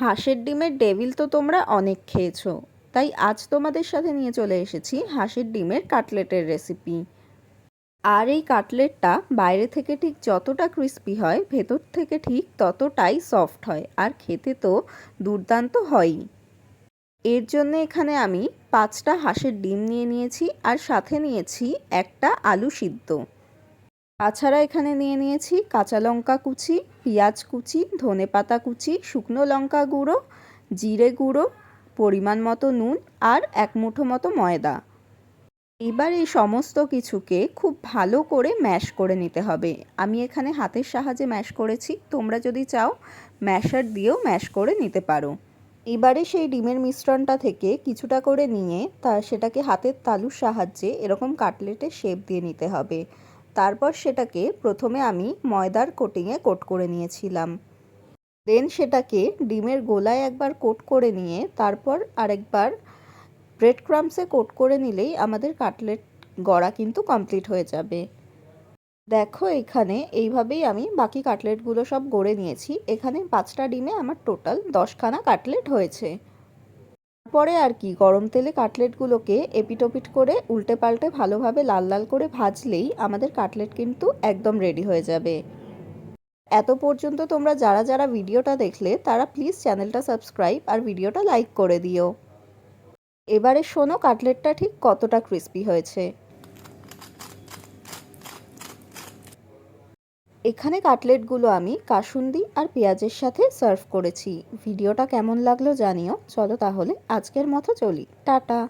হাঁসের ডিমের ডেভিল তো তোমরা অনেক খেয়েছো। তাই আজ তোমাদের সাথে নিয়ে চলে এসেছি হাঁসের ডিমের কাটলেটের রেসিপি। আর এই কাটলেটটা বাইরে থেকে ঠিক যতটা ক্রিস্পি হয়, ভেতর থেকে ঠিক ততটাই সফট হয়, আর খেতে তো দুর্দান্ত হয়ই। এর জন্য এখানে আমি পাঁচটা হাঁসের ডিম নিয়ে নিয়েছি, আর সাথে নিয়েছি একটা আলু সিদ্ধ। তাছাড়া এখানে নিয়ে নিয়েছি কাঁচা লঙ্কা কুচি, পেঁয়াজ কুচি, ধনে পাতা কুচি, শুকনো লঙ্কা গুঁড়ো, জিরে গুঁড়ো, পরিমাণ মতো নুন আর এক মুঠো মতো ময়দা। এবার এই সমস্ত কিছুকে খুব ভালো করে ম্যাশ করে নিতে হবে। আমি এখানে হাতের সাহায্যে ম্যাশ করেছি। তোমরা যদি চাও, ম্যাশার দিয়েও ম্যাশ করে নিতে পারো। এবারে সেই ডিমের মিশ্রণটা থেকে কিছুটা করে নিয়ে তা সেটাকে হাতের তালুর সাহায্যে এরকম কাটলেটের শেপ দিয়ে নিতে হবে। তারপর সেটাকে প্রথমে আমি ময়দার কোটিংয়ে কোট করে নিয়েছিলাম। দেন সেটাকে ডিমের গোলায় একবার কোট করে নিয়ে তারপর আরেকবার ব্রেড ক্রামসে কোট করে নিলেই আমাদের কাটলেট গড়া কিন্তু কমপ্লিট হয়ে যাবে। দেখো এখানে এইভাবেই আমি বাকি কাটলেটগুলো সব গড়ে নিয়েছি। এখানে পাঁচটা ডিমে আমার টোটাল দশখানা কাটলেট হয়েছে। পরে আর কি, গরম তেলে কাটলেটগুলোকে এপিটোপিট করে উল্টে পাল্টে ভালোভাবে লাল লাল করে ভাজলেই আমাদের কাটলেট কিন্তু একদম রেডি হয়ে যাবে। এত পর্যন্ত তোমরা যারা যারা ভিডিওটা দেখলে তারা প্লিজ চ্যানেলটা সাবস্ক্রাইব আর ভিডিওটা লাইক করে দিও। এবারে শোনো কাটলেটটা ঠিক কতটা ক্রিস্পি হয়েছে। এখানে কাটলেটগুলো আমি কাসুন্দি আর পেঁয়াজের সাথে সার্ভ করেছি। ভিডিওটা কেমন লাগল জানিও। চলো তাহলে আজকের মতো চলি। টাটা!